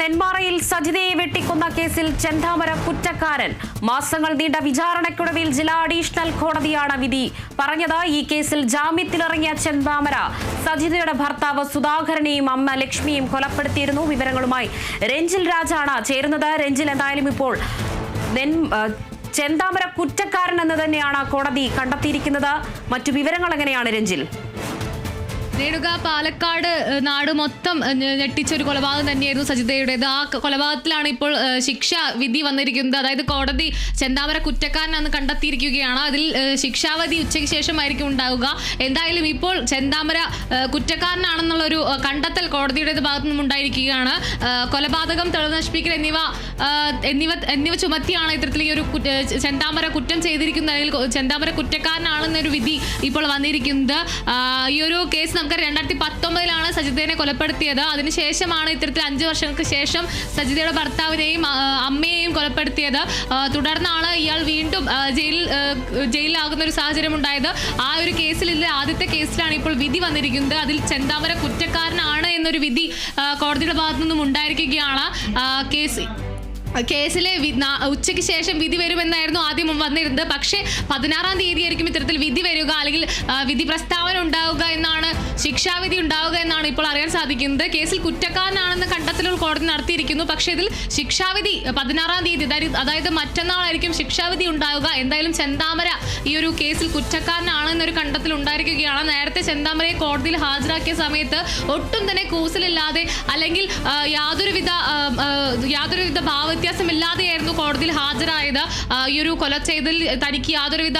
നെന്മാറയിൽ സജിതയെ വെട്ടിക്കൊന്ന കേസിൽ ചെന്താമര കുറ്റക്കാരൻ. മാസങ്ങൾ നീണ്ട വിചാരണയ്ക്കൊടുവിൽ ജില്ലാ അഡീഷണൽ കോടതിയാണ് വിധി. പറഞ്ഞത് ഈ കേസിൽ ജാമ്യത്തിലിറങ്ങിയ ചെന്താമര. സജിതയുടെ ഭർത്താവ് സുധാകരനെയും അമ്മ ലക്ഷ്മിയും കൊലപ്പെടുത്തിയിരുന്നു. വിവരങ്ങളുമായി രഞ്ജിൽ രാജാണ് ചേരുന്നത്. രഞ്ജിൽ എന്തായാലും ഇപ്പോൾ ചെന്താമര കുറ്റക്കാരൻ എന്ന് തന്നെയാണ് കോടതി കണ്ടെത്തിയിരിക്കുന്നത്. മറ്റു വിവരങ്ങൾ എങ്ങനെയാണ് രഞ്ജിൽ? രേണുക പാലക്കാട് നാട് മൊത്തം ഞെട്ടിച്ചൊരു കൊലപാതകം തന്നെയായിരുന്നു സജിതയുടേത്. ആ കൊലപാതകത്തിലാണ് ഇപ്പോൾ ശിക്ഷ വിധി വന്നിരിക്കുന്നത്. അതായത് കോടതി ചെന്താമര കുറ്റക്കാരനാണെന്ന് കണ്ടെത്തിയിരിക്കുകയാണ്. അതിൽ ശിക്ഷാവധി ഉച്ചയ്ക്ക് ശേഷമായിരിക്കും ഉണ്ടാവുക. എന്തായാലും ഇപ്പോൾ ചെന്താമര കുറ്റക്കാരനാണെന്നുള്ളൊരു കണ്ടെത്തൽ കോടതിയുടേത് ഭാഗത്തു നിന്നും ഉണ്ടായിരിക്കുകയാണ്. കൊലപാതകം തെളിവ് നശിപ്പിക്കൽ എന്നിവ എന്നിവ എന്നിവ ചുമത്തിയാണ് ഇത്തരത്തിൽ ഈ ഒരു ചെന്താമര കുറ്റം ചെയ്തിരിക്കുന്ന ചെന്താമര കുറ്റക്കാരനാണെന്നൊരു വിധി ഇപ്പോൾ വന്നിരിക്കുന്നത്. ഈ ഒരു കേസ് നമുക്ക് രണ്ടായിരത്തി പത്തൊമ്പതിലാണ് സജിതയെ കൊലപ്പെടുത്തിയത്. അതിനുശേഷമാണ് ഇത്തരത്തിൽ അഞ്ച് വർഷങ്ങൾക്ക് ശേഷം സജിതയുടെ ഭർത്താവിനെയും അമ്മയെയും കൊലപ്പെടുത്തിയത്. തുടർന്നാണ് ഇയാൾ വീണ്ടും ജയിലിൽ ജയിലിലാകുന്ന ഒരു സാഹചര്യം ഉണ്ടായത് ആ ഒരു കേസിൽ ഇല്ല ആദ്യത്തെ കേസിലാണ് ഇപ്പോൾ വിധി വന്നിരിക്കുന്നത്. അതിൽ ചെന്താമര കുറ്റക്കാരനാണ് എന്നൊരു വിധി കോടതിയുടെ ഭാഗത്തു നിന്നും ഉണ്ടായിരിക്കുകയാണ് കേസ് കേസിലെ ഉച്ചയ്ക്ക് ശേഷം വിധി വരുമെന്നായിരുന്നു ആദ്യം വന്നിരുന്നത്. പക്ഷേ പതിനാറാം തീയതി ആയിരിക്കും ഇത്തരത്തിൽ വിധി വരിക അല്ലെങ്കിൽ വിധി പ്രസ്താവന ഉണ്ടാവുക എന്നാണ് ശിക്ഷാവിധി ഉണ്ടാവുക എന്നാണ് ഇപ്പോൾ അറിയാൻ സാധിക്കുന്നത്. കേസിൽ കുറ്റക്കാരനാണെന്ന് കണ്ടെത്തലുകൾ കോടതി നടത്തിയിരിക്കുന്നു. പക്ഷേ ഇതിൽ ശിക്ഷാവിധി പതിനാറാം തീയതി അതായത് മറ്റന്നാളായിരിക്കും ശിക്ഷാവിധി ഉണ്ടാവുക. എന്തായാലും ചെന്താമര ഈ ഒരു കേസിൽ കുറ്റക്കാരനാണെന്നൊരു കണ്ടെത്തൽ ഉണ്ടായിരിക്കുകയാണ്. നേരത്തെ ചെന്താമരയെ കോടതിയിൽ ഹാജരാക്കിയ സമയത്ത് ഒട്ടും തന്നെ കൂസലില്ലാതെ അല്ലെങ്കിൽ യാതൊരുവിധ യാതൊരുവിധ ആ, ഭാവവ്യത്യാസമില്ലാതെയായിരുന്നു കോടതിയിൽ ഹാജരായത്. ഈ ഒരു കൊല ചെയ്തതിൽ തനിക്ക് യാതൊരുവിധ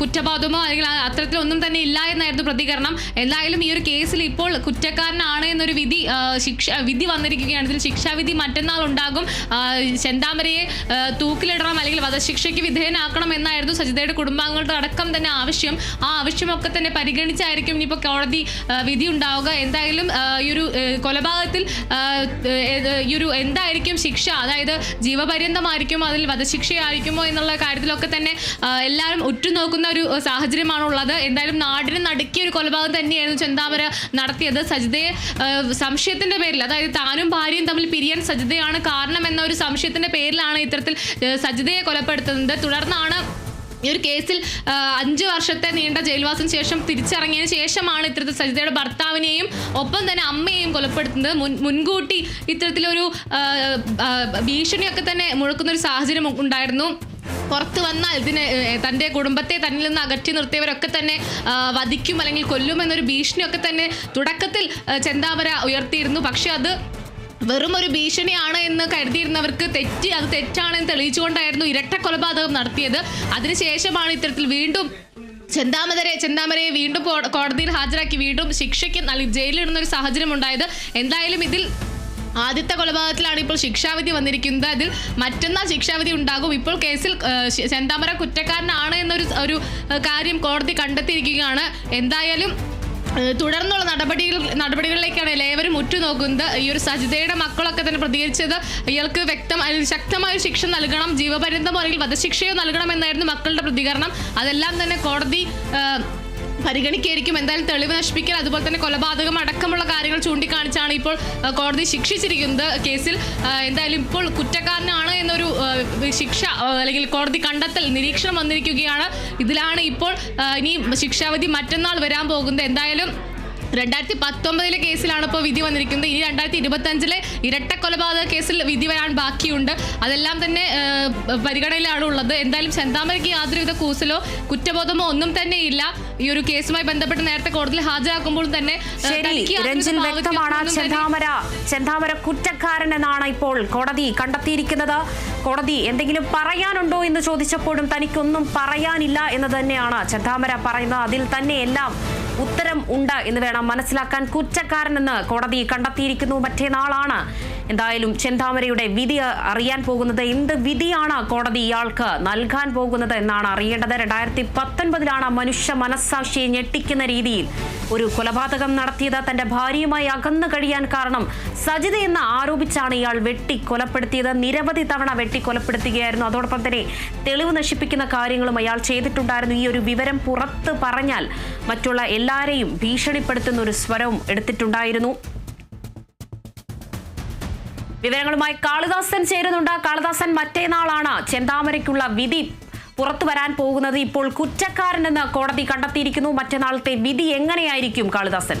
കുറ്റബോധമോ അല്ലെങ്കിൽ അത്തരത്തിലൊന്നും തന്നെ ഇല്ല എന്നായിരുന്നു പ്രതികരണം. എന്തായാലും ഈ ഒരു കേസിൽ ഇപ്പോൾ കുറ്റക്കാരനാണ് എന്നൊരു വിധി ശിക്ഷ വിധി വന്നിരിക്കുകയാണ്. ഇതിൽ ശിക്ഷാവിധി മറ്റന്നാൾ ഉണ്ടാകും. ചെന്താമരയെ തൂക്കിലിടണം അല്ലെങ്കിൽ വധശിക്ഷയ്ക്ക് വിധേയനാക്കണം എന്നായിരുന്നു സജിതയുടെ കുടുംബാംഗങ്ങളുടെ അടക്കം തന്നെ ആവശ്യം. ആ ആവശ്യമൊക്കെ തന്നെ പരിഗണിച്ചായിരിക്കും ഇനിയിപ്പോൾ കോടതി വിധി ഉണ്ടാവുക. എന്തായാലും ഈ ഒരു കൊലപാതകത്തിൽ ഈ ഒരു എന്തായിരിക്കും ശിക്ഷ? അതായത് ജീവപര്യന്തമായിരിക്കും അതിൽ വധശിക്ഷയായിരിക്കുമോ എന്നുള്ള കാര്യത്തിലൊക്കെ തന്നെ എല്ലാവരും ഉറ്റുനോക്കുന്ന ഒരു സാഹചര്യമാണ് ഉള്ളത് എന്തായാലും നാടിന് നടുക്കിയ ഒരു കൊലപാതകം തന്നെയായിരുന്നു ചെന്താമര നടത്തിയത്. സജിതയെ സംശയത്തിന്റെ പേരിൽ അതായത് താനും ഭാര്യയും തമ്മിൽ പിരിയാൻ സജിതയാണ് കാരണം എന്ന ഒരു സംശയത്തിന്റെ പേരിലാണ് ഇത്തരത്തിൽ സജിതയെ കൊലപ്പെടുത്തുന്നത്. തുടർന്നാണ് ഈ ഒരു കേസിൽ അഞ്ച് വർഷത്തെ നീണ്ട ജയിൽവാസത്തിന് ശേഷം തിരിച്ചിറങ്ങിയതിന് ശേഷമാണ് ഇത്തരത്തിൽ സജിതയുടെ ഭർത്താവിനെയും ഒപ്പം തന്നെ അമ്മയെയും കൊലപ്പെടുത്തുന്നത്. മുൻ മുൻകൂട്ടി ഇത്തരത്തിലൊരു ഭീഷണിയൊക്കെ തന്നെ മുഴക്കുന്ന ഒരു സാഹചര്യം ഉണ്ടായിരുന്നു. പുറത്ത് വന്നാൽ ഇതിനെ തന്റെ കുടുംബത്തെ തന്നിൽ നിന്ന് അകറ്റി നിർത്തിയവരൊക്കെ തന്നെ വധിക്കും അല്ലെങ്കിൽ കൊല്ലും എന്നൊരു ഭീഷണിയൊക്കെ തന്നെ തുടക്കത്തിൽ ചെന്താമര ഉയർത്തിയിരുന്നു. പക്ഷെ അത് വെറും ഒരു ഭീഷണിയാണ് എന്ന് കരുതിയിരുന്നവർക്ക് തെറ്റി അത് തെറ്റാണെന്ന് തെളിയിച്ചുകൊണ്ടായിരുന്നു ഇരട്ട കൊലപാതകം നടത്തിയത്. അതിനുശേഷമാണ് ഇത്തരത്തിൽ വീണ്ടും ചെന്താമരെ ചെന്താമരയെ വീണ്ടും കോടതിയിൽ ഹാജരാക്കി വീണ്ടും ശിക്ഷയ്ക്ക് നൽകി ജയിലിടുന്ന ഒരു സാഹചര്യം ഉണ്ടായത്. എന്തായാലും ഇതിൽ ആദ്യത്തെ കൊലപാതകത്തിലാണ് ഇപ്പോൾ ശിക്ഷാവിധി വന്നിരിക്കുന്നത്. അതിൽ മറ്റന്നാൾ ശിക്ഷാവിധി ഉണ്ടാകും. ഇപ്പോൾ കേസിൽ ചെന്താമര കുറ്റക്കാരനാണ് എന്നൊരു ഒരു കാര്യം കോടതി കണ്ടെത്തിയിരിക്കുകയാണ്. എന്തായാലും തുടർന്നുള്ള നടപടികൾ നടപടികളിലേക്കാണ് എല്ലാവരും ഉറ്റുനോക്കുന്നത്. ഈ ഒരു സജിതയുടെ മക്കളൊക്കെ തന്നെ പ്രതികരിച്ചത് ഇയാൾക്ക് വ്യക്തം ശക്തമായ ശിക്ഷ നൽകണം ജീവപര്യന്തമോ അല്ലെങ്കിൽ വധശിക്ഷയോ നൽകണം എന്നായിരുന്നു മക്കളുടെ പ്രതികരണം. അതെല്ലാം തന്നെ കോടതി പരിഗണിക്കായിരിക്കും. എന്തായാലും തെളിവ് നശിപ്പിക്കൽ അതുപോലെ തന്നെ കൊലപാതകം അടക്കമുള്ള കാര്യങ്ങൾ ചൂണ്ടിക്കാണിച്ചാണ് ഇപ്പോൾ കോടതി ശിക്ഷിച്ചിരിക്കുന്നത് കേസിൽ. എന്തായാലും ഇപ്പോൾ കുറ്റക്കാരനാണ് എന്നൊരു ശിക്ഷ അല്ലെങ്കിൽ കോടതി കണ്ടെത്തൽ നിരീക്ഷണം വന്നിരിക്കുകയാണ്. ഇതിലാണ് ഇപ്പോൾ ഇനി ശിക്ഷാവിധി മറ്റന്നാൾ വരാൻ പോകുന്നത്. എന്തായാലും രണ്ടായിരത്തി പത്തൊമ്പതിലെ കേസിലാണ് ഇപ്പോൾ വിധി വന്നിരിക്കുന്നത്. ഇനി രണ്ടായിരത്തി ഇരുപത്തി അഞ്ചിലെ ഇരട്ട കൊലപാതക കേസിൽ വിധി വരാൻ ബാക്കിയുണ്ട്. അതെല്ലാം തന്നെ പരിഗണനയിലാണ് ഉള്ളത്. എന്തായാലും ചെന്താമരയ്ക്ക് യാതൊരുവിധ കൂസലോ കുറ്റബോധമോ ഒന്നും തന്നെ ഇല്ല. ഈ ഒരു കേസുമായി ബന്ധപ്പെട്ട് നേരത്തെ കോടതിയിൽ ഹാജരാക്കുമ്പോൾ തന്നെ രഞ്ജിൻ വ്യക്തമാണ്. ചെന്താമര ചെന്താമര കുറ്റക്കാരൻ എന്നാണ് ഇപ്പോൾ കോടതി കണ്ടെത്തിയിരിക്കുന്നത്. കോടതി എന്തെങ്കിലും പറയാനുണ്ടോ എന്ന് ചോദിച്ചപ്പോഴും തനിക്കൊന്നും പറയാനില്ല എന്ന് തന്നെയാണ് ചെന്താമര പറയുന്നത്. അതിൽ തന്നെ എല്ലാം ഉത്തരം ഉണ്ട് എന്ന് വേണം മനസ്സിലാക്കാൻ കുറ്റക്കാരനെന്ന് കോടതി കണ്ടെത്തിയിരിക്കുന്നു. മറ്റേനാളാണ് എന്തായാലും ചെന്താമരയുടെ വിധി അറിയാൻ പോകുന്നത് എന്ത് വിധിയാണ് കോടതി ഇയാൾക്ക് നൽകാൻ പോകുന്നത് എന്നാണ് അറിയേണ്ടത്. രണ്ടായിരത്തി പത്തൊൻപതിലാണ് മനുഷ്യ മനസ്സാക്ഷിയെ ഞെട്ടിക്കുന്ന രീതിയിൽ ഒരു കൊലപാതകം നടത്തിയത്. തന്റെ ഭാര്യയുമായി അകന്നു കഴിയാൻ കാരണം സജിത എന്ന് ആരോപിച്ചാണ് ഇയാൾ വെട്ടി കൊലപ്പെടുത്തിയത്. നിരവധി തവണ വെട്ടി കൊലപ്പെടുത്തുകയായിരുന്നു. അതോടൊപ്പം തന്നെ തെളിവ് നശിപ്പിക്കുന്ന കാര്യങ്ങളും അയാൾ ചെയ്തിട്ടുണ്ടായിരുന്നു. ഈ ഒരു വിവരം പുറത്ത് പറഞ്ഞാൽ മറ്റുള്ള എല്ലാവരെയും ഭീഷണിപ്പെടുത്തുന്ന ഒരു സ്വരവും എടുത്തിട്ടുണ്ടായിരുന്നു. വിവരങ്ങളുമായി കാളിദാസൻ ചേരുന്നുണ്ട്. കാളിദാസൻ മറ്റേനാളാണ് ചെന്താമരയ്ക്കുള്ള വിധി പുറത്തു വരാൻ പോകുന്നത്. ഇപ്പോൾ കുറ്റക്കാരനെന്ന് കോടതി കണ്ടെത്തിയിരിക്കുന്നു. മറ്റന്നാളത്തെ വിധി എങ്ങനെയായിരിക്കും കാളിദാസൻ?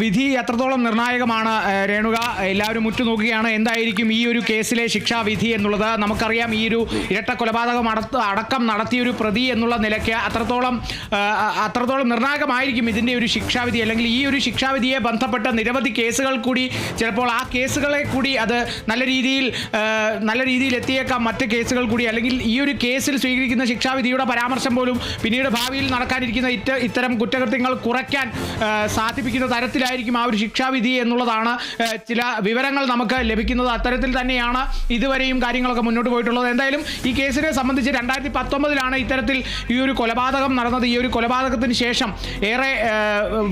വിധി എത്രത്തോളം നിർണായകമാണ് രേണുക? എല്ലാവരും ഉറ്റുനോക്കുകയാണ്. എന്തായിരിക്കും ഈ ഒരു കേസിലെ ശിക്ഷാവിധി എന്നുള്ളത്? നമുക്കറിയാം ഈ ഒരു ഇരട്ട കൊലപാതകം അടക്കം നടത്തിയ ഒരു പ്രതി എന്നുള്ള നിലയ്ക്ക് അത്രത്തോളം അത്രത്തോളം നിർണായകമായിരിക്കും ഇതിന്റെ ഒരു ശിക്ഷാവിധി അല്ലെങ്കിൽ ഈ ഒരു ശിക്ഷാവിധിയെ ബന്ധപ്പെട്ട നിരവധി കേസുകൾ കൂടി ചിലപ്പോൾ ആ കേസുകളെ കൂടി അത് നല്ല രീതിയിൽ നല്ല രീതിയിൽ എത്തിയേക്കാം മറ്റ് കേസുകൾ കൂടി. അല്ലെങ്കിൽ ഈ ഒരു കേസിൽ സ്വീകരിക്കുന്ന ശിക്ഷാവിധിയുടെ പരാമർശം പോലും പിന്നീട് ഭാവിയിൽ നടക്കാനിരിക്കുന്ന ഇത്ത ഇത്തരം കുറ്റകൃത്യങ്ങൾ കുറയ്ക്കാൻ സാധിപ്പിക്കുന്ന തരത്തിലായിരിക്കും ആ ഒരു ശിക്ഷാവിധി എന്നുള്ളതാണ് ചില വിവരങ്ങൾ നമുക്ക് ലഭിക്കുന്നത്. അത്തരത്തിൽ തന്നെയാണ് ഇതുവരെയും കാര്യങ്ങളൊക്കെ മുന്നോട്ട് പോയിട്ടുള്ളത്. എന്തായാലും ഈ കേസിനെ സംബന്ധിച്ച് രണ്ടായിരത്തി പത്തൊമ്പതിലാണ് ഇത്തരത്തിൽ ഈ ഒരു കൊലപാതകം നടന്നത്. ഈ ഒരു കൊലപാതകത്തിന് ശേഷം ഏറെ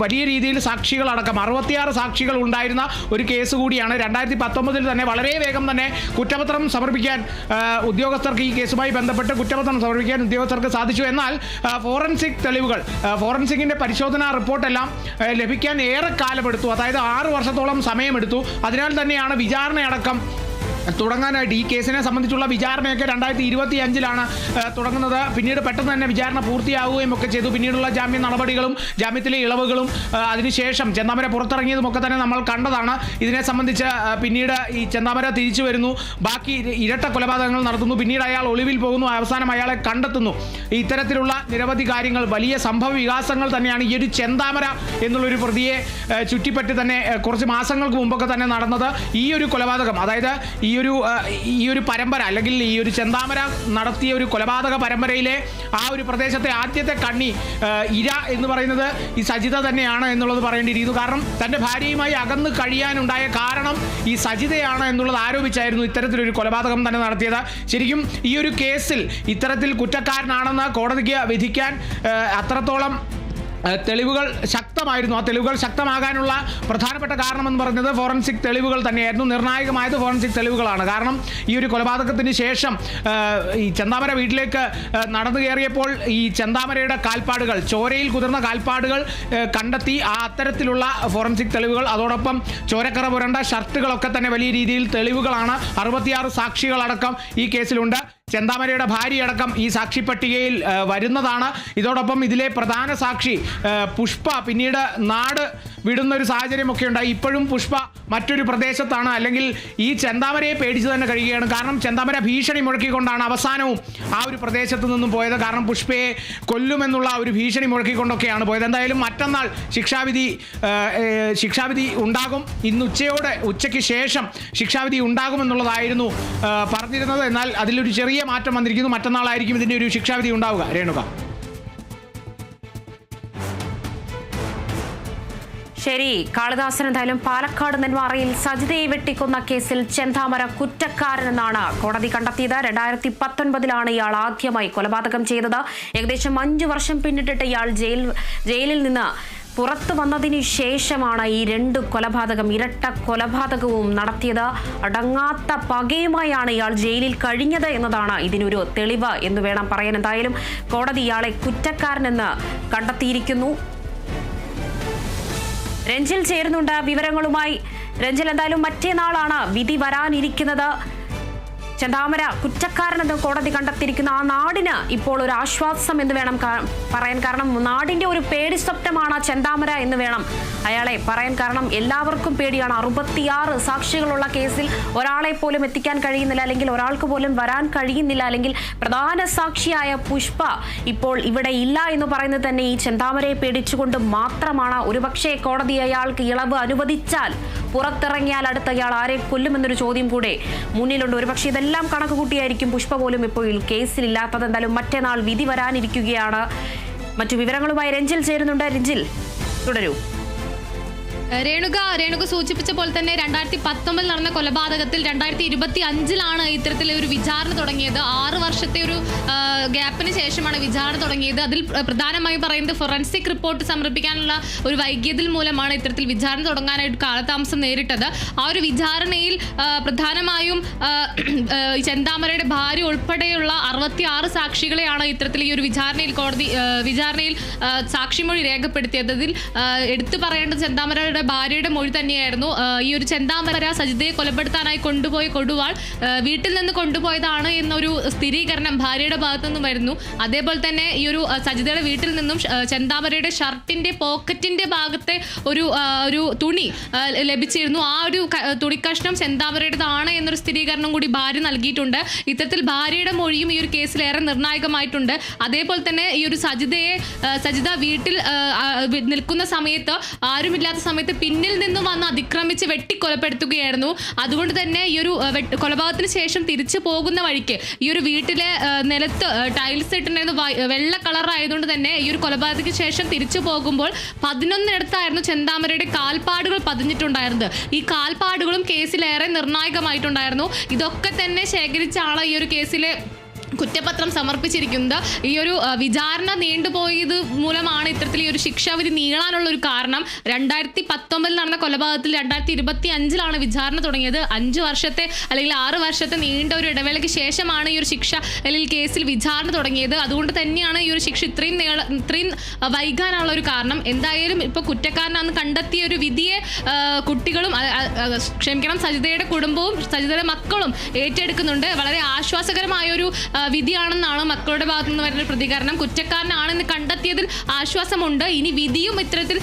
വലിയ രീതിയിൽ സാക്ഷികളടക്കം അറുപത്തിയാറ് സാക്ഷികൾ ഉണ്ടായിരുന്ന ഒരു കേസ് കൂടിയാണ് രണ്ടായിരത്തി പത്തൊമ്പതിൽ തന്നെ വളരെ വേഗം തന്നെ കുറ്റപത്രം സമർപ്പിക്കാൻ ഉദ്യോഗസ്ഥർക്ക് ഈ കേസുമായി ബന്ധപ്പെട്ട് കുറ്റപത്രം സമർപ്പിക്കാൻ ഉദ്യോഗസ്ഥർക്ക് സാധിച്ചു. എന്നാൽ ഫോറൻസിക് തെളിവുകൾ ഫോറൻസിക്കിന്റെ പരിശോധനാ റിപ്പോർട്ടെല്ലാം ലഭിക്കാൻ ഏറെ കാലമെടുത്തു അതായത് ആറ് വർഷത്തോളം സമയമെടുത്തു. അതിനാൽ തന്നെയാണ് വിചാരണയടക്കം തുടങ്ങാനായിട്ട് ഈ കേസിനെ സംബന്ധിച്ചുള്ള വിചാരണയൊക്കെ രണ്ടായിരത്തി ഇരുപത്തി അഞ്ചിലാണ് തുടങ്ങുന്നത്. പിന്നീട് പെട്ടെന്ന് തന്നെ വിചാരണ പൂർത്തിയാവുകയും ഒക്കെ ചെയ്തു. പിന്നീടുള്ള ജാമ്യ നടപടികളും ജാമ്യത്തിലെ ഇളവുകളും അതിനുശേഷം ചെന്താമര പുറത്തിറങ്ങിയതും ഒക്കെ തന്നെ നമ്മൾ കണ്ടതാണ്. ഇതിനെ സംബന്ധിച്ച് പിന്നീട് ഈ ചെന്താമര തിരിച്ചു വരുന്നു. ബാക്കി ഇരട്ട കൊലപാതകങ്ങൾ നടത്തുന്നു. പിന്നീട് അയാൾ ഒളിവിൽ പോകുന്നു. അവസാനം അയാളെ കണ്ടെത്തുന്നു. ഇത്തരത്തിലുള്ള നിരവധി കാര്യങ്ങൾ വലിയ സംഭവ വികാസങ്ങൾ തന്നെയാണ് ഈ ഒരു ചെന്താമര എന്നുള്ളൊരു പ്രതിയെ ചുറ്റിപ്പറ്റി തന്നെ കുറച്ച് മാസങ്ങൾക്ക് മുമ്പൊക്കെ തന്നെ നടന്നത് ഈ ഒരു കൊലപാതകം. അതായത് ഈ ഒരു ഈ ഒരു പരമ്പര അല്ലെങ്കിൽ ഈ ഒരു ചെന്താമര നടത്തിയ ഒരു കൊലപാതക പരമ്പരയിലെ ആ ഒരു പ്രദേശത്തെ ആദ്യത്തെ കണ്ണി ഇര എന്ന് പറയുന്നത് ഈ സജിത തന്നെയാണ് എന്നുള്ളത് പറയേണ്ടിയിരിക്കുന്നു. കാരണം തന്റെ ഭാര്യയുമായി അകന്ന് കഴിയാനുണ്ടായ കാരണം ഈ സജിതയാണ് എന്നുള്ളത് ആരോപിച്ചായിരുന്നു ഇത്തരത്തിലൊരു കൊലപാതകം തന്നെ നടത്തിയത്. ശരിക്കും ഈ ഒരു കേസിൽ ഇത്തരത്തിൽ കുറ്റക്കാരനാണെന്ന് കോടതിക്ക് വിധിക്കാൻ അത്രത്തോളം തെളിവുകൾ ശക്തമായിരുന്നു. ആ തെളിവുകൾ ശക്തമാകാനുള്ള പ്രധാനപ്പെട്ട കാരണമെന്ന് പറയുന്നത് ഫോറൻസിക് തെളിവുകൾ തന്നെയായിരുന്നു. നിർണായകമായത് ഫോറൻസിക് തെളിവുകളാണ്. കാരണം ഈ ഒരു കൊലപാതകത്തിന് ശേഷം ഈ ചന്താമര വീട്ടിലേക്ക് നടന്നു കയറിയപ്പോൾ ഈ ചന്താമരയുടെ കാൽപ്പാടുകൾ ചോരയിൽ കുതിർന്ന കാൽപ്പാടുകൾ കണ്ടെത്തി ആ അത്തരത്തിലുള്ള ഫോറൻസിക് തെളിവുകൾ അതോടൊപ്പം ചോരക്കറ പുരണ്ട ഷർട്ടുകളൊക്കെ തന്നെ വലിയ രീതിയിൽ തെളിവുകളാണ്. അറുപത്തിയാറ് സാക്ഷികളടക്കം ഈ കേസിലുണ്ട്. ചെന്താമരയുടെ ഭാര്യയടക്കം ഈ സാക്ഷി പട്ടികയിൽ വരുന്നതാണ്. ഇതോടൊപ്പം ഇതിലെ പ്രധാന സാക്ഷി പുഷ്പ. പിന്നീട് നാട് വിടുന്ന ഒരു സാഹചര്യമൊക്കെ ഉണ്ടായി. ഇപ്പോഴും പുഷ്പ മറ്റൊരു പ്രദേശത്താണ്. അല്ലെങ്കിൽ ഈ ചെന്താമരയെ പേടിച്ചു തന്നെ കഴിയുകയാണ്. കാരണം ചെന്താമര ഭീഷണി മുഴക്കിക്കൊണ്ടാണ് അവസാനവും ആ ഒരു പ്രദേശത്ത് നിന്നും പോയത്. കാരണം പുഷ്പയെ കൊല്ലുമെന്നുള്ള ഒരു ഭീഷണി മുഴക്കിക്കൊണ്ടൊക്കെയാണ് പോയത്. എന്തായാലും മറ്റന്നാൾ ശിക്ഷാവിധി ശിക്ഷാവിധി ഉണ്ടാകും. ഇന്ന് ഉച്ചയോടെ ഉച്ചയ്ക്ക് ശേഷം ശിക്ഷാവിധി ഉണ്ടാകുമെന്നുള്ളതായിരുന്നു പറഞ്ഞിരുന്നത്. എന്നാൽ അതിലൊരു ചെറിയ മാറ്റം വന്നിരിക്കുന്നു. മറ്റന്നാളായിരിക്കും ഇതിന്റെ ഒരു ശിക്ഷാവിധി ഉണ്ടാവുക. രേണുക. ശരി കാളിദാസൻ എന്തായാലും പാലക്കാട് നെന്മാറയിൽ സജിതയെ വെട്ടിക്കൊന്ന കേസിൽ ചെന്താമര കുറ്റക്കാരനെന്നാണ് കോടതി കണ്ടെത്തിയത്. രണ്ടായിരത്തി പത്തൊൻപതിലാണ് ഇയാൾ ആദ്യമായി കൊലപാതകം ചെയ്തത്. ഏകദേശം അഞ്ചു വർഷം പിന്നിട്ടിട്ട് ഇയാൾ ജയിൽ ജയിലിൽ നിന്ന് പുറത്തു വന്നതിനു ശേഷമാണ് ഈ രണ്ട് കൊലപാതകം ഇരട്ട കൊലപാതകവും നടത്തിയത്. അടങ്ങാത്ത പകയുമായാണ് ഇയാൾ ജയിലിൽ കഴിഞ്ഞത് എന്നതാണ് ഇതിനൊരു തെളിവ് എന്ന് വേണം പറയാൻ. എന്തായാലും കോടതി ഇയാളെ കുറ്റക്കാരനെന്ന് കണ്ടെത്തിയിരിക്കുന്നു. രഞ്ജിൽ ചേരുന്നുണ്ട് വിവരങ്ങളുമായി. രഞ്ജിൽ എന്തായാലും മറ്റേ നാളാണ് വിധി വരാനിരിക്കുന്നത്. ചെന്താമര കുറ്റക്കാരനെന്ന് കോടതി കണ്ടെത്തിയിരിക്കുന്ന ആ നാടിന് ഇപ്പോൾ ഒരു ആശ്വാസം എന്ന് വേണം പറയാൻ കാരണം നാടിന്റെ ഒരു പേടി സ്വപ്നമാണ് ചന്താമര എന്ന് വേണം അയാളെ പറയാൻ കാരണം എല്ലാവർക്കും പേടിയാണ്. അറുപത്തിയാറ് സാക്ഷികളുള്ള കേസിൽ ഒരാളെ പോലും എത്തിക്കാൻ കഴിയുന്നില്ല അല്ലെങ്കിൽ ഒരാൾക്ക് പോലും വരാൻ കഴിയുന്നില്ല അല്ലെങ്കിൽ പ്രധാന സാക്ഷിയായ പുഷ്പ ഇപ്പോൾ ഇവിടെ ഇല്ല എന്ന് പറയുന്നത് തന്നെ ഈ ചെന്താമരയെ പേടിച്ചുകൊണ്ട് മാത്രമാണ്. ഒരുപക്ഷെ കോടതി അയാൾക്ക് ഇളവ് അനുവദിച്ചാൽ പുറത്തിറങ്ങിയാൽ അടുത്ത അയാൾ ആരെ കൊല്ലുമെന്നൊരു ചോദ്യം കൂടെ മുന്നിലുണ്ട്. ഒരുപക്ഷെ ഇതെല്ലാം കണക്ക് കൂട്ടിയായിരിക്കും പുഷ്പ പോലും ഇപ്പോൾ കേസിലില്ലാത്തത് എന്തായാലും മറ്റന്നാൾ വിധി വരാനിരിക്കുകയാണ്. മറ്റു വിവരങ്ങളുമായി രഞ്ജിൽ ചേരുന്നുണ്ട്. രഞ്ജിൽ തുടരൂ. രേണുക രേണുക സൂചിപ്പിച്ച പോലെ തന്നെ രണ്ടായിരത്തി പത്തൊമ്പതിൽ നടന്ന കൊലപാതകത്തിൽ രണ്ടായിരത്തി ഇരുപത്തി അഞ്ചിലാണ് ഇത്തരത്തിലെ ഒരു വിചാരണ തുടങ്ങിയത്. ആറ് വർഷത്തെ ഒരു ഗ്യാപ്പിന് ശേഷമാണ് വിചാരണ തുടങ്ങിയത്. അതിൽ പ്രധാനമായി പറയുന്നത് ഫൊറൻസിക് റിപ്പോർട്ട് സമർപ്പിക്കാനുള്ള ഒരു വൈകിയതിൽ മൂലമാണ് ഇത്തരത്തിൽ വിചാരണ തുടങ്ങാനായിട്ട് കാലതാമസം നേരിട്ടത്. ആ ഒരു വിചാരണയിൽ പ്രധാനമായും ചെന്താമരയുടെ ഭാര്യ ഉൾപ്പെടെയുള്ള അറുപത്തി ആറ് സാക്ഷികളെയാണ് ഇത്തരത്തിൽ ഈ ഒരു വിചാരണയിൽ കോടതി വിചാരണയിൽ സാക്ഷിമൊഴി രേഖപ്പെടുത്തിയത്. ഇതിൽ ആ, എടുത്തു പറയേണ്ടത് ചെന്താമരയുടെ സജിതയുടെ ഭാര്യയുടെ മൊഴി തന്നെയായിരുന്നു. ഈ ഒരു ചെന്താമര സജിതയെ കൊലപ്പെടുത്താനായി കൊണ്ടുപോയ കൊടുവാൾ വീട്ടിൽ നിന്ന് കൊണ്ടുപോയതാണ് എന്നൊരു സ്ഥിരീകരണം ഭാര്യയുടെ ഭാഗത്തു നിന്നും വരുന്നു. അതേപോലെ തന്നെ ഈ ഒരു സജിതയുടെ വീട്ടിൽ നിന്നും ചെന്താമരയുടെ ഷർട്ടിന്റെ പോക്കറ്റിന്റെ ഭാഗത്തെ ഒരു ഒരു തുണി ലഭിച്ചിരുന്നു. ആ ഒരു തുണിക്കഷ്ണം ചെന്താമരയുടേതാണ് എന്നൊരു സ്ഥിരീകരണം കൂടി ഭാര്യ നൽകിയിട്ടുണ്ട്. ഇത്തരത്തിൽ ഭാര്യയുടെ മൊഴിയും ഈ ഒരു കേസിൽ ഏറെ നിർണായകമായിട്ടുണ്ട്. അതേപോലെ തന്നെ ഈ ഒരു സജിതയെ സജിത വീട്ടിൽ നിൽക്കുന്ന സമയത്ത് ആരുമില്ലാത്ത സമയത്ത് പിന്നിൽ നിന്നും വന്ന് അതിക്രമിച്ച് വെട്ടിക്കൊലപ്പെടുത്തുകയായിരുന്നു. അതുകൊണ്ട് തന്നെ ഈ ഒരു കൊലപാതകത്തിന് ശേഷം തിരിച്ചു പോകുന്ന വഴിക്ക് ഈ ഒരു വീട്ടിലെ നിലത്ത് ടൈൽസ് ഇട്ടുണ്ടായിരുന്നു വെള്ള കളർ ആയതുകൊണ്ട് തന്നെ ഈ ഒരു കൊലപാതകത്തിന് ശേഷം തിരിച്ചു പോകുമ്പോൾ പതിനൊന്നിടത്തായിരുന്നു ചെന്താമരയുടെ കാൽപ്പാടുകൾ പതിഞ്ഞിട്ടുണ്ടായിരുന്നത്. ഈ കാൽപ്പാടുകളും കേസിലേറെ നിർണായകമായിട്ടുണ്ടായിരുന്നു. ഇതൊക്കെ തന്നെ ശേഖരിച്ചാണ് ഈ ഒരു കേസിലെ കുറ്റപത്രം സമർപ്പിച്ചിരിക്കുന്നത് ഈ ഒരു വിചാരണ നീണ്ടുപോയത് മൂലമാണ് ഇത്തരത്തിൽ ഈ ഒരു ശിക്ഷാവിധി നീളാനുള്ള ഒരു കാരണം. രണ്ടായിരത്തി പത്തൊമ്പതിൽ നടന്ന കൊലപാതകത്തിൽ രണ്ടായിരത്തി ഇരുപത്തി അഞ്ചിലാണ് വിചാരണ തുടങ്ങിയത്. അഞ്ച് വർഷത്തെ അല്ലെങ്കിൽ ആറ് വർഷത്തെ നീണ്ട ഒരു ഇടവേളയ്ക്ക് ശേഷമാണ് ഈ ഒരു ശിക്ഷ അല്ലെങ്കിൽ കേസിൽ വിചാരണ തുടങ്ങിയത്. അതുകൊണ്ട് തന്നെയാണ് ഈ ഒരു ശിക്ഷ ഇത്രയും നീള ഇത്രയും വൈകാനുള്ള ഒരു കാരണം. എന്തായാലും ഇപ്പോൾ കുറ്റക്കാരനാണെന്ന് കണ്ടെത്തിയ ഒരു വിധിയെ കുട്ടികളും ക്ഷമിക്കണം സജിതയുടെ കുടുംബവും സജിതയുടെ മക്കളും ഏറ്റെടുക്കുന്നുണ്ട്. വളരെ ആശ്വാസകരമായ ഒരു വിധിയാണെന്നാണ് മക്കളുടെ ഭാഗത്തു നിന്ന് വരുന്ന പ്രതികരണം. കുറ്റക്കാരനാണെന്ന് കണ്ടെത്തിയതിൽ ആശ്വാസമുണ്ട്. ഇനി വിധിയും ഇത്തരത്തിൽ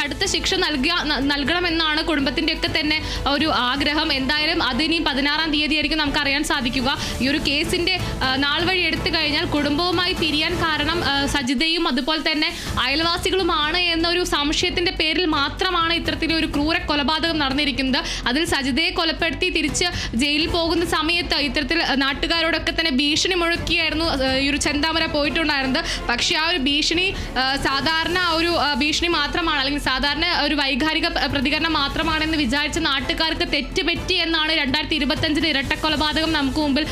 കടുത്ത ശിക്ഷ നൽകുക നൽകണമെന്നാണ് കുടുംബത്തിന്റെ ഒക്കെ തന്നെ ഒരു ആഗ്രഹം. എന്തായാലും അതിനി പതിനാറാം തീയതി ആയിരിക്കും നമുക്ക് അറിയാൻ സാധിക്കുക. ഈ ഒരു കേസിന്റെ ആ, നാൾ വഴി എടുത്തു കഴിഞ്ഞാൽ കുടുംബവുമായി പിരിയാൻ കാരണം സജിതയും അതുപോലെ തന്നെ അയൽവാസികളുമാണ് എന്നൊരു സംശയത്തിന്റെ പേരിൽ മാത്രമാണ് ഇത്തരത്തിലൊരു ക്രൂര കൊലപാതകം നടന്നിരിക്കുന്നത്. അതിൽ സജിതയെ കൊലപ്പെടുത്തി തിരിച്ച് ജയിലിൽ പോകുന്ന സമയത്ത് ഇത്തരത്തിൽ നാട്ടുകാരോടൊക്കെ തന്നെ ഭീഷണി മുഴക്കിയായിരുന്നു ഈ ഒരു ചെന്താമര പോയിട്ടുണ്ടായിരുന്നത്. പക്ഷേ ആ ഒരു ഭീഷണി സാധാരണ ഒരു ഭീഷണി മാത്രമാണ് അല്ലെങ്കിൽ സാധാരണ ഒരു വൈകാരിക പ്രതികരണം മാത്രമാണെന്ന് വിചാരിച്ച നാട്ടുകാർക്ക് തെറ്റുപറ്റി എന്നാണ് രണ്ടായിരത്തി ഇരുപത്തഞ്ചിലെ ഇരട്ടക്കൊലപാതകം നമുക്ക് മുമ്പിൽ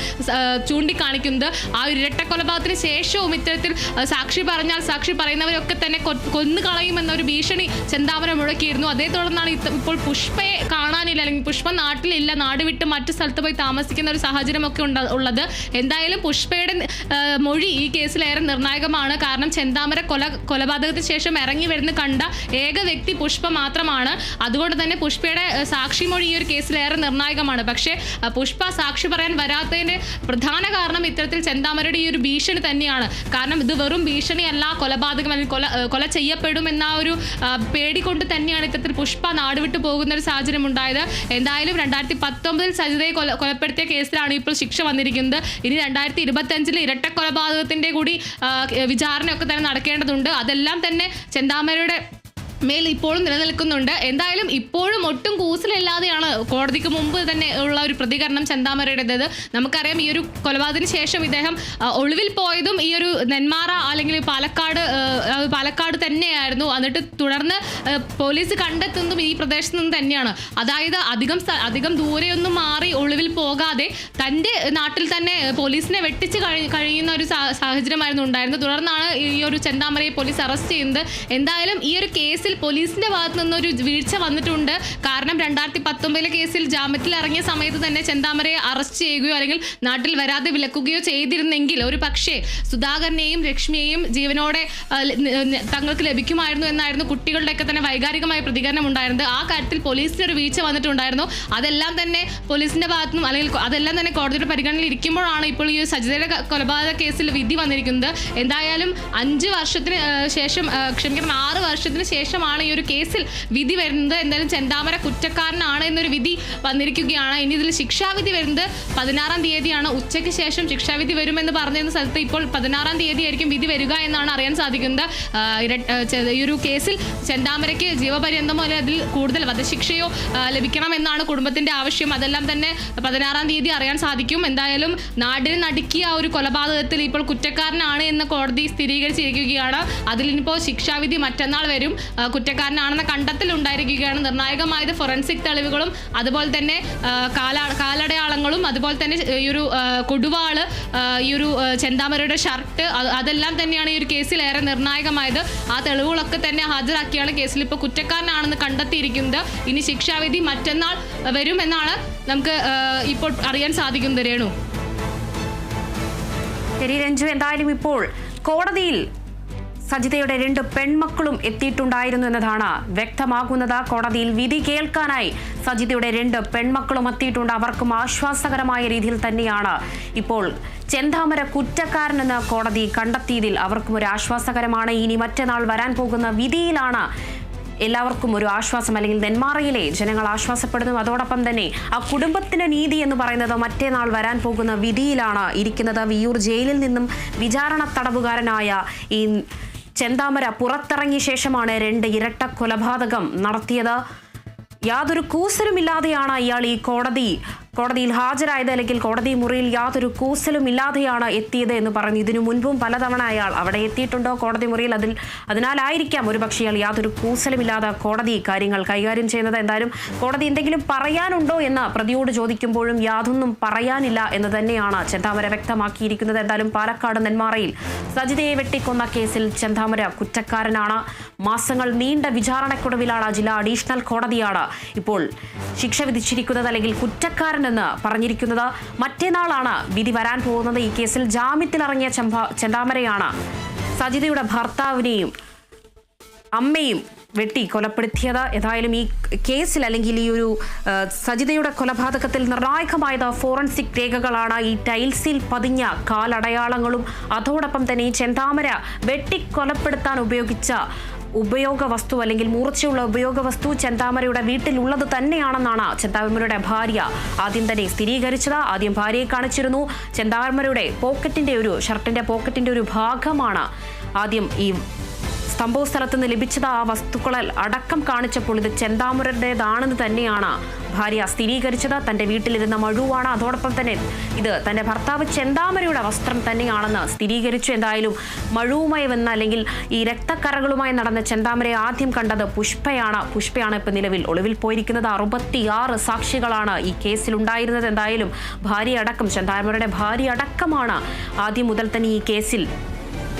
ചൂണ്ടിക്കാണിക്കുന്നത്. ആ ഒരു ഇരട്ടക്കൊലപാതകത്തിന് ശേഷവും ഇത്തരത്തിൽ സാക്ഷി പറഞ്ഞാൽ സാക്ഷി പറയുന്നവരൊക്കെ തന്നെ കൊന്നു കളയുമെന്ന ഒരു ഭീഷണി ചെന്താമര മുഴക്കിയിരുന്നു. അതേ തുടർന്നാണ് ഇപ്പോൾ പുഷ്പയെ കാണാനില്ല അല്ലെങ്കിൽ പുഷ്പ നാട്ടിലില്ല നാട് വിട്ട് മറ്റു സ്ഥലത്ത് പോയി താമസിക്കുന്ന ഒരു സാഹചര്യമൊക്കെ ഉള്ളത്. എന്തായാലും പുഷ്പയുടെ മൊഴി ഈ കേസിലേറെ നിർണായകമാണ്. കാരണം ചെന്താമര കൊല കൊലപാതകത്തിന് ശേഷം ഇറങ്ങി വരുന്ന കണ്ട ഏക വ്യക്തി പുഷ്പ മാത്രമാണ്. അതുകൊണ്ട് തന്നെ പുഷ്പയുടെ സാക്ഷി മൊഴി ഈ ഒരു കേസിലേറെ നിർണായകമാണ്. പക്ഷേ പുഷ്പ സാക്ഷി പറയാൻ വരാത്തതിന്റെ പ്രധാന കാരണം ഇത്തരത്തിൽ ചെന്താമരയുടെ ഈ ഒരു ഭീഷണി തന്നെയാണ്. കാരണം ഇത് വെറും ഭീഷണിയല്ല കൊലപാതകം അല്ലെങ്കിൽ കൊല കൊല ചെയ്യപ്പെടും എന്ന ഒരു പേടി കൊണ്ട് തന്നെയാണ് ഇത്തരത്തിൽ പുഷ്പ നാടുവിട്ട് പോകുന്ന ഒരു സാഹചര്യം ഉണ്ടായത് എന്തായാലും രണ്ടായിരത്തി പത്തൊമ്പതിൽ സജിതയെ കൊല കൊലപ്പെടുത്തിയ കേസിലാണ് ഇപ്പോൾ ശിക്ഷ വന്നിരിക്കുന്നത്. ഇനി രണ്ടായിരത്തി ഇരുപത്തി അഞ്ചിൽ ഇരട്ട കൊലപാതകത്തിന്റെ കൂടി വിചാരണയൊക്കെ തന്നെ നടക്കേണ്ടതുണ്ട്. അതെല്ലാം തന്നെ ചെന്താമരയുടെ മേൽ ഇപ്പോഴും നിലനിൽക്കുന്നുണ്ട്. എന്തായാലും ഇപ്പോഴും ഒട്ടും കൂസലില്ലാതെയാണ് കോടതിക്ക് മുമ്പ് തന്നെ ഉള്ള ഒരു പ്രതികരണം ചെന്താമരയുടേത്. നമുക്കറിയാം ഈ ഒരു കൊലപാതകത്തിന് ശേഷം ഇദ്ദേഹം ഒളിവിൽ പോയതും ഈ ഒരു നെന്മാറ അല്ലെങ്കിൽ പാലക്കാട് പാലക്കാട് തന്നെയായിരുന്നു. എന്നിട്ട് തുടർന്ന് പോലീസ് കണ്ടെത്തുന്നതും ഈ പ്രദേശത്ത് നിന്ന് തന്നെയാണ്. അതായത് അധികം അധികം ദൂരെയൊന്നും മാറി ഒളിവിൽ പോകാതെ തന്റെ നാട്ടിൽ തന്നെ പോലീസിനെ വെട്ടിച്ച് കഴി കഴിയുന്ന ഒരു സാഹചര്യമായിരുന്നു ഉണ്ടായിരുന്നത്. തുടർന്നാണ് ഈ ഒരു ചെന്താമരയെ പോലീസ് അറസ്റ്റ് ചെയ്യുന്നത്. എന്തായാലും ഈ ഒരു കേസിൽ പോലീസിന്റെ ഭാഗത്ത് നിന്നൊരു വീഴ്ച വന്നിട്ടുണ്ട്. കാരണം രണ്ടായിരത്തി പത്തൊമ്പതിലെ കേസിൽ ജാമ്യത്തിൽ ഇറങ്ങിയ സമയത്ത് തന്നെ ചെന്താമരയെ അറസ്റ്റ് ചെയ്യുകയോ അല്ലെങ്കിൽ നാട്ടിൽ വരാതെ വിലക്കുകയോ ചെയ്തിരുന്നെങ്കിൽ ഒരു പക്ഷേ സുധാകരനെയും ലക്ഷ്മിയെയും ജീവനോടെ തങ്ങൾക്ക് ലഭിക്കുമായിരുന്നു എന്നായിരുന്നു കുട്ടികളുടെയൊക്കെ തന്നെ വൈകാരികമായ പ്രതികരണം ഉണ്ടായിരുന്നത്. ആ കാര്യത്തിൽ പോലീസിന് ഒരു വീഴ്ച വന്നിട്ടുണ്ടായിരുന്നു. അതെല്ലാം തന്നെ പോലീസിന്റെ ഭാഗത്തുനിന്നും അല്ലെങ്കിൽ അതെല്ലാം തന്നെ കോടതിയുടെ പരിഗണനയിൽ ഇരിക്കുമ്പോഴാണ് ഇപ്പോൾ ഈ സജിതയുടെ കൊലപാതക കേസിൽ വിധി വന്നിരിക്കുന്നത്. എന്തായാലും അഞ്ച് വർഷത്തിന് ശേഷം ക്ഷമിക്കണം ആറ് വർഷത്തിന് ശേഷമാണ് ഈ ഒരു കേസിൽ വിധി വരുന്നത്. എന്തായാലും ചെന്താമര കുറ്റക്കാരനാണ് എന്നൊരു വിധി വന്നിരിക്കുകയാണ്. ഇനി ഇതിൽ ശിക്ഷാവിധി വരുന്നത് പതിനാറാം തീയതിയാണ്. ഉച്ചയ്ക്ക് ശേഷം ശിക്ഷാവിധി വരുമെന്ന് പറഞ്ഞിരുന്ന സ്ഥലത്ത് ഇപ്പോൾ പതിനാറാം തീയതി ആയിരിക്കും വിധി വരിക എന്നാണ് അറിയാൻ സാധിക്കുന്നത്. ഈ ഒരു കേസിൽ ചെന്താമരയ്ക്ക് ജീവപര്യന്തമോ അല്ലെങ്കിൽ അതിൽ കൂടുതൽ വധശിക്ഷയോ ലഭിക്കണമെന്നാണ് കുടുംബത്തിന്റെ ആവശ്യം. അതെല്ലാം തന്നെ പതിനാറാം തീയതി അറിയാൻ സാധിക്കും. എന്തായാലും നാടിനെ നടുക്കിയ ഒരു കൊലപാതകത്തിൽ ഇപ്പോൾ കുറ്റക്കാരനാണ് എന്ന് കോടതി സ്ഥിരീകരിച്ചിരിക്കുകയാണ്. അതിലിപ്പോൾ ശിക്ഷാവിധി മറ്റന്നാൾ വരും. കുറ്റക്കാരനാണെന്ന കണ്ടെത്തൽ ഉണ്ടായിരിക്കുകയാണ് നിർണായകമായത് ഫോറൻസിക് തെളിവുകളും അതുപോലെ തന്നെ കാലടയാളങ്ങളും അതുപോലെ തന്നെ ഈ ഒരു കൊടുവാൾ ഈ ഒരു ചെന്താമരയുടെ ഷർട്ട് അതെല്ലാം തന്നെയാണ് ഈ ഒരു കേസിൽ ഏറെ നിർണായകമായത്. ആ തെളിവുകളൊക്കെ തന്നെ ഹാജരാക്കിയാണ് കേസിൽ ഇപ്പോൾ കുറ്റക്കാരനാണെന്ന് കണ്ടെത്തിയിരിക്കുന്നത്. ഇനി ശിക്ഷാവിധി മറ്റന്നാൾ വരുമെന്നാണ് നമുക്ക് ഇപ്പോൾ അറിയാൻ സാധിക്കുന്നത് രേണു. ശരി രഞ്ജു എന്തായാലും ഇപ്പോൾ കോടതിയിൽ സജിതയുടെ രണ്ട് പെൺമക്കളും എത്തിയിട്ടുണ്ടായിരുന്നു എന്നതാണ് വ്യക്തമാകുന്നത്. കോടതിയിൽ വിധി കേൾക്കാനായി സജിതയുടെ രണ്ട് പെൺമക്കളും എത്തിയിട്ടുണ്ട്. അവർക്കും ആശ്വാസകരമായ രീതിയിൽ തന്നെയാണ് ഇപ്പോൾ ചെന്താമര കുറ്റക്കാരനെന്ന് കോടതി കണ്ടെത്തിയതിൽ അവർക്കും ഒരു ആശ്വാസകരമാണ്. ഇനി മറ്റന്നാൾ വരാൻ പോകുന്ന വിധിയിലാണ് എല്ലാവർക്കും ഒരു ആശ്വാസം. അല്ലെങ്കിൽ നെന്മാറയിലെ ജനങ്ങൾ ആശ്വാസപ്പെടുന്നു. അതോടൊപ്പം തന്നെ ആ കുടുംബത്തിന്റെ നീതി എന്ന് പറയുന്നത് മറ്റേനാൾ വരാൻ പോകുന്ന വിധിയിലാണ് ഇരിക്കുന്നത്. വിയൂർ ജയിലിൽ നിന്നും വിചാരണ തടവുകാരനായ ഈ ചെന്താമര പുറത്തിറങ്ങിയ ശേഷമാണ് രണ്ട് ഇരട്ട കൊലപാതകം നടത്തിയത്. യാതൊരു കൂസലുമില്ലാതെയാണ് ഇയാൾ ഈ കോടതി കോടതിയിൽ ഹാജരായത് അല്ലെങ്കിൽ കോടതി മുറിയിൽ യാതൊരു കൂസലും ഇല്ലാതെയാണ് എത്തിയത് എന്ന് പറഞ്ഞു. ഇതിനു മുൻപും പലതവണ അയാൾ അവിടെ എത്തിയിട്ടുണ്ടോ കോടതി മുറിയിൽ? അതിൽ അതിനാലായിരിക്കാം ഒരു പക്ഷേ അയാൾ യാതൊരു കൂസലുമില്ലാതെ കോടതി കാര്യങ്ങൾ കൈകാര്യം ചെയ്യുന്നത്. എന്തായാലും കോടതി എന്തെങ്കിലും പറയാനുണ്ടോ എന്ന് പ്രതിയോട് ചോദിക്കുമ്പോഴും യാതൊന്നും പറയാനില്ല എന്ന് തന്നെയാണ് ചെന്താമര വ്യക്തമാക്കിയിരിക്കുന്നത്. എന്തായാലും പാലക്കാട് നെന്മാറയിൽ സജിതയെ വെട്ടിക്കൊന്ന കേസിൽ ചെന്താമര കുറ്റക്കാരനാണ്. മാസങ്ങൾ നീണ്ട വിചാരണക്കൊടുവിലാണ് ജില്ലാ അഡീഷണൽ കോടതിയാണ് ഇപ്പോൾ ശിക്ഷ വിധിച്ചിരിക്കുന്നത്. അല്ലെങ്കിൽ കുറ്റക്കാരനെന്ന് പറഞ്ഞിരിക്കുന്നത് മറ്റേനാളാണ് വിധി വരാൻ പോകുന്നത് ഈ കേസിൽ ജാമ്യത്തിലിറങ്ങിയ ചെമ്പ ചെന്താമരയാണ് സജിതയുടെ ഭർത്താവിനെയും അമ്മയും വെട്ടി കൊലപ്പെടുത്തിയത്. ഏതായാലും ഈ കേസിൽ അല്ലെങ്കിൽ ഈ ഒരു സജിതയുടെ കൊലപാതകത്തിൽ നിർണായകമായത് ഫോറൻസിക് രേഖകളാണ്. ഈ ടൈൽസിൽ പതിഞ്ഞ കാലടയാളങ്ങളും അതോടൊപ്പം തന്നെ ഈ ചെന്താമര വെട്ടിക്കൊലപ്പെടുത്താൻ ഉപയോഗിച്ച ഉപയോഗ വസ്തു അല്ലെങ്കിൽ മൂർച്ചയുള്ള ഉപയോഗ വസ്തു ചെന്താമരയുടെ വീട്ടിലുള്ളത് തന്നെയാണെന്നാണ് ചെന്താമരയുടെ ഭാര്യ ആദ്യം തന്നെ സ്ഥിരീകരിച്ചത്. ആദ്യം ഭാര്യയെ കാണിച്ചിരുന്നു. ചെന്താമരയുടെ പോക്കറ്റിന്റെ ഒരു ഷർട്ടിന്റെ പോക്കറ്റിന്റെ ഒരു ഭാഗമാണ് ആദ്യം ഈ സംഭവ സ്ഥലത്ത് നിന്ന് ലഭിച്ചത് ആ വസ്തുക്കളിൽ അടക്കം കാണിച്ചപ്പോൾ ഇത് ചെന്താമരയുടേതാണെന്ന് തന്നെയാണ് ഭാര്യ സ്ഥിരീകരിച്ചത്. തന്റെ വീട്ടിലിരുന്ന മഴുവാണ്. അതോടൊപ്പം തന്നെ ഇത് തന്റെ ഭർത്താവ് ചെന്താമരയുടെ വസ്ത്രം തന്നെയാണെന്ന് സ്ഥിരീകരിച്ചു. എന്തായാലും മഴുവുമായി വന്ന അല്ലെങ്കിൽ ഈ രക്തക്കറകളുമായി നടന്ന ചെന്താമരയെ ആദ്യം കണ്ടത് പുഷ്പയാണ്. പുഷ്പയാണ് ഇപ്പൊ നിലവിൽ ഒളിവിൽ പോയിരിക്കുന്നത്. അറുപത്തിയാറ് സാക്ഷികളാണ് ഈ കേസിൽ ഉണ്ടായിരുന്നത്. എന്തായാലും ഭാര്യ അടക്കം ചെന്താമരയുടെ ഭാര്യ അടക്കമാണ് ആദ്യം മുതൽ തന്നെ ഈ കേസിൽ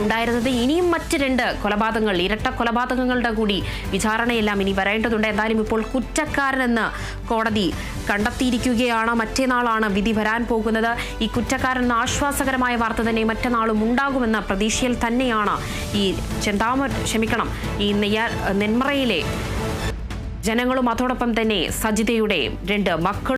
ഉണ്ടായിരുന്നത്. ഇനിയും മറ്റ് രണ്ട് കൊലപാതകങ്ങൾ ഇരട്ട കൊലപാതകങ്ങളുടെ കൂടി വിചാരണയെല്ലാം ഇനി വരേണ്ടതുണ്ട്. എന്തായാലും ഇപ്പോൾ കുറ്റക്കാരനെന്ന് കോടതി കണ്ടെത്തിയിരിക്കുകയാണ്. മറ്റേനാളാണ് വിധി വരാൻ പോകുന്നത്. ഈ കുറ്റക്കാരൻ ആശ്വാസകരമായ വാർത്ത തന്നെ മറ്റന്നാളും ഉണ്ടാകുമെന്ന പ്രതീക്ഷയിൽ തന്നെയാണ് ഈ ചെന്താമ ക്ഷമിക്കണം ഈ നെയ്യാർ നെന്മറയിലെ ജനങ്ങളും അതോടൊപ്പം തന്നെ സജിതയുടെ രണ്ട് മക്കളും